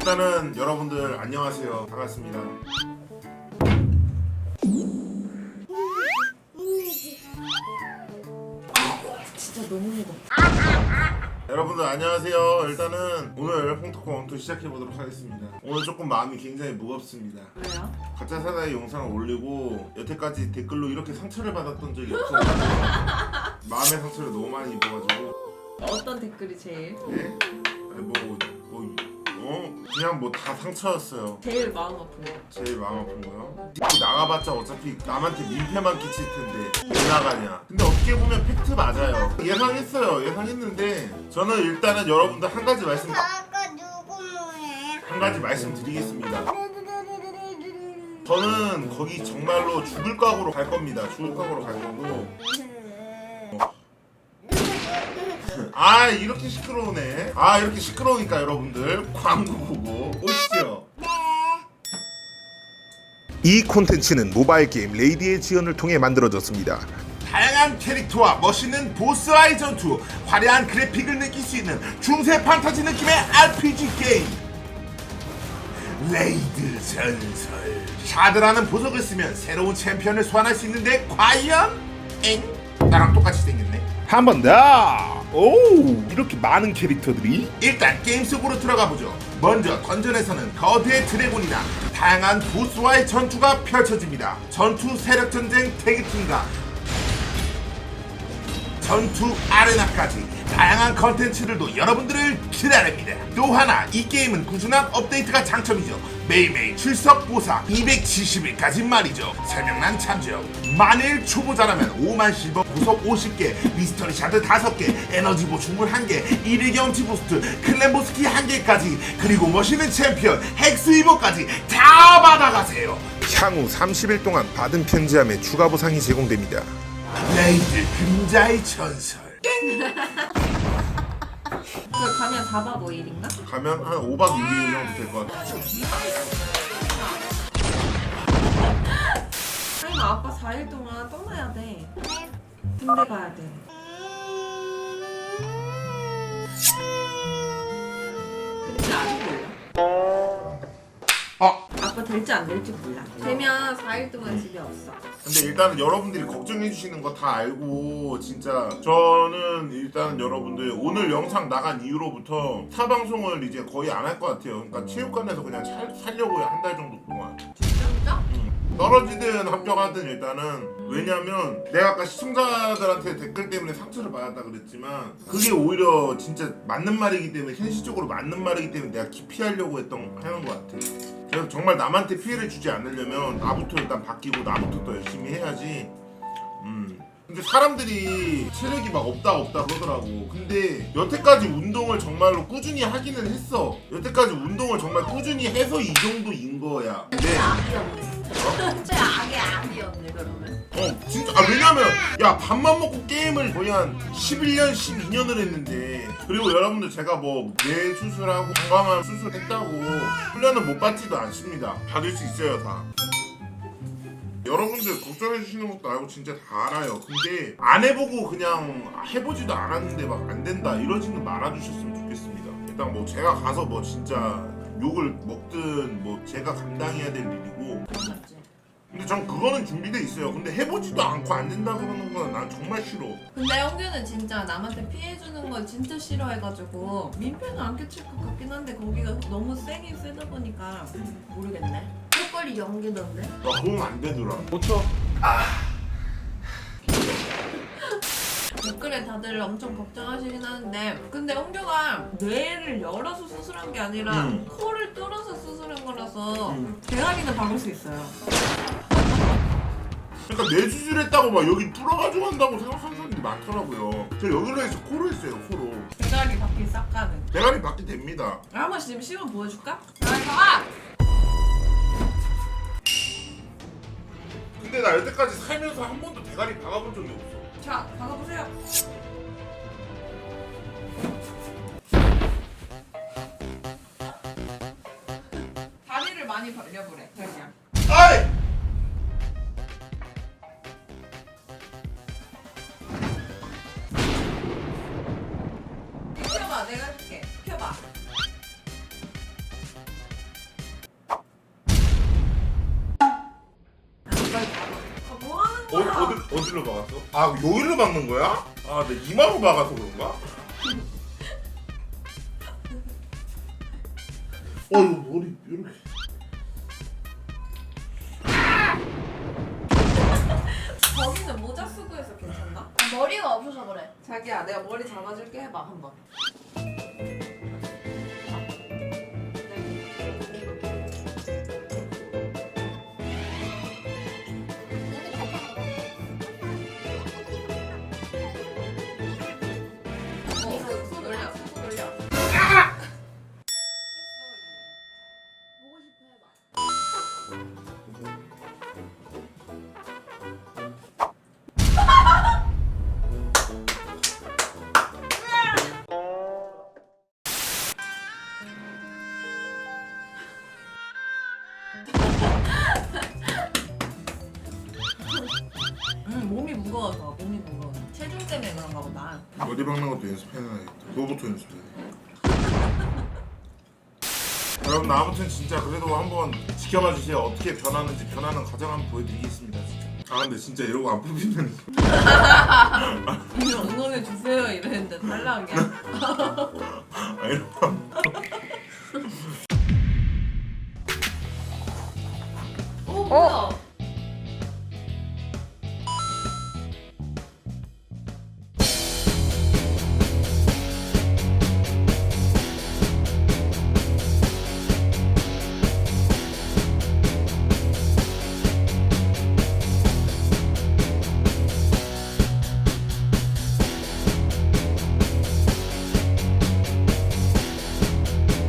일단은 여러분들 안녕하세요. 반갑습니다. 진짜 너무 무거워. 여러분들 안녕하세요. 일단은 오늘 홍토코 원투 시작해 보도록 하겠습니다. 오늘 조금 마음이 굉장히 무겁습니다. 왜요? 가짜 사나이 영상을 올리고 여태까지 댓글로 이렇게 상처를 받았던 적이 없어서 마음의 상처를 너무 많이 입어가지고 어떤 댓글이 제일 네? 아니 뭐, 뭐 어? 그냥 뭐 다 상처였어요. 제일 마음 아픈 거? 제일 마음 아픈 거요? 나가봤자 어차피 남한테 민폐만 끼칠 텐데 왜 나가냐 근데 어떻게 보면 팩트 맞아요 예상했어요 예상했는데 저는 일단은 여러분들 한 가지 말씀 아까 누구 뭐해? 한 가지 말씀드리겠습니다 저는 거기 정말로 죽을 각오로 갈 겁니다 죽을 각오로 갈 거고 아 이렇게 시끄러우네 아 이렇게 시끄러우니까 여러분들 광고 보고 오시죠 이 콘텐츠는 모바일 게임 레이디의 지원을 통해 만들어졌습니다. 다양한 캐릭터와 멋있는 보스와의 전투, 화려한 그래픽을 느낄 수 있는 중세 판타지 느낌의 RPG 게임. 레이드 전설. 샤드라는 보석을 쓰면 새로운 챔피언을 소환할 수 있는데 과연? 엥? 나랑 똑같이 생겼네. 한 번 더. 오, 이렇게 많은 캐릭터들이? 일단 게임 속으로 들어가 보죠. 먼저 던전에서는 거대의 드래곤이나 다양한 보스와의 전투가 펼쳐집니다. 전투 세력 전쟁 태그팀과 전투 아레나까지 다양한 컨텐츠들도 여러분들을 기다립니다. 또 하나 이 게임은 꾸준한 업데이트가 장점이죠. 매일매일 출석 보사 270일까지 말이죠. 설명란 참조. 만일 초보자라면 5만 실버 구석 50개, 미스터리 샤드 5개, 에너지 보충물 1개, 1일 경치 부스트, 클랜 보스키 1개까지 그리고 멋있는 챔피언 헥스 이버까지 다 받아가세요. 향후 30일 동안 받은 편지함에 추가 보상이 제공됩니다. 레이드 그림자의 전설. 그 가면 4박 5일인가? 가면 한 5박 6일 정도 될 것 같아요. 아니 아빠 4일 동안 떠나야 돼. 군대 가야 돼. 아, 아빠 될지 안 될지 몰라. 되면 4일 동안 집에 없어. 근데 일단은 여러분들이 걱정해 주시는 거 다 알고 진짜 저는 일단 여러분들 오늘 영상 나간 이후로부터 타 방송을 이제 거의 안 할 것 같아요. 그러니까 체육관에서 그냥 살, 살려고요 한달 정도 동안. 떨어지든 합격하든 일단은 왜냐면 내가 아까 시청자들한테 댓글 때문에 상처를 받았다 그랬지만 그게 오히려 진짜 맞는 말이기 때문에 현실적으로 맞는 말이기 때문에 내가 기피하려고 했던 하는 것 같아. 그래서 정말 남한테 피해를 주지 않으려면 나부터 일단 바뀌고 나부터 더 열심히 해야지. 음. 근데 사람들이 체력이 막 없다 없다 그러더라고. 근데 여태까지 운동을 정말로 꾸준히 하기는 했어. 여태까지 운동을 정말 꾸준히 해서 이 정도인 거야. 근데 악이었네. 진짜 악이 악이었네 그러면. 어 진짜? 아 왜냐면 야 밥만 먹고 게임을 거의 한 11년 12년을 했는데 그리고 여러분들 제가 뭐 뇌 수술하고 건강한 수술했다고 훈련을 못 받지도 않습니다. 받을 수 있어요 다. 여러분들 걱정해 주시는 것도 알고 진짜 다 알아요. 근데 안 해보고 그냥 해보지도 않았는데 막 안 된다 이러지는 말아주셨으면 좋겠습니다. 일단 뭐 제가 가서 뭐 진짜 욕을 먹든 뭐 제가 감당해야 될 일이고. 근데 전 그거는 준비돼 있어요. 근데 해보지도 않고 안 된다 그러는 건 난 정말 싫어. 근데 형규는 진짜 남한테 피해주는 걸 진짜 싫어해가지고 민폐는 안 끼칠 것 같긴 한데 거기가 너무 세긴 세다 보니까 모르겠네. 턱걸이 연기던데? 나 그건 안 되더라. 댓글에 다들 엄청 걱정하시긴 하는데 근데 형규가 뇌를 열어서 수술한 게 아니라 음. 코를 뚫어서 수술한 거라서 음. 대가리는 박을 수 있어요. 그러니까 뇌 수술했다고 막 여기 뚫어가지고 한다고 생각하는 사람들이 많더라고요. 저 여기로 해서 코로 했어요. 코로. 대가리 바퀴 싹 가는. 대가리 받게 됩니다. 한번 지금 시험 보여줄까? 자, 봐봐! 근데 나 여태까지 살면서 한 번도 대가리 박아본 적이 없어. 자, 박아보세요. 다리를 많이 벌려보래, 그냥. 어디로 박았어? 아 여기로 박는 거야? 아 내 이마로 박아서 그런가? 어 이거 머리 이렇게 거기는 모자 쓰고 해서 괜찮나? 머리가 없어서 그래. 자기야 내가 머리 잡아줄게 해봐 한번 무거워서 몸이 무거워서. 체중 때문에 그런가 보다. 머리 박는 것도 연습해놔야겠다 너부터 연습해 여러분 아무튼 진짜 그래도 한번 지켜봐 주세요. 어떻게 변하는지 변하는 과정 한번 보여드리겠습니다 진짜. 아 근데 진짜 이러고 안 뽑히면 이거 응원해 주세요. 이랬는데 탈락이야. 아 이러고 오 뭐야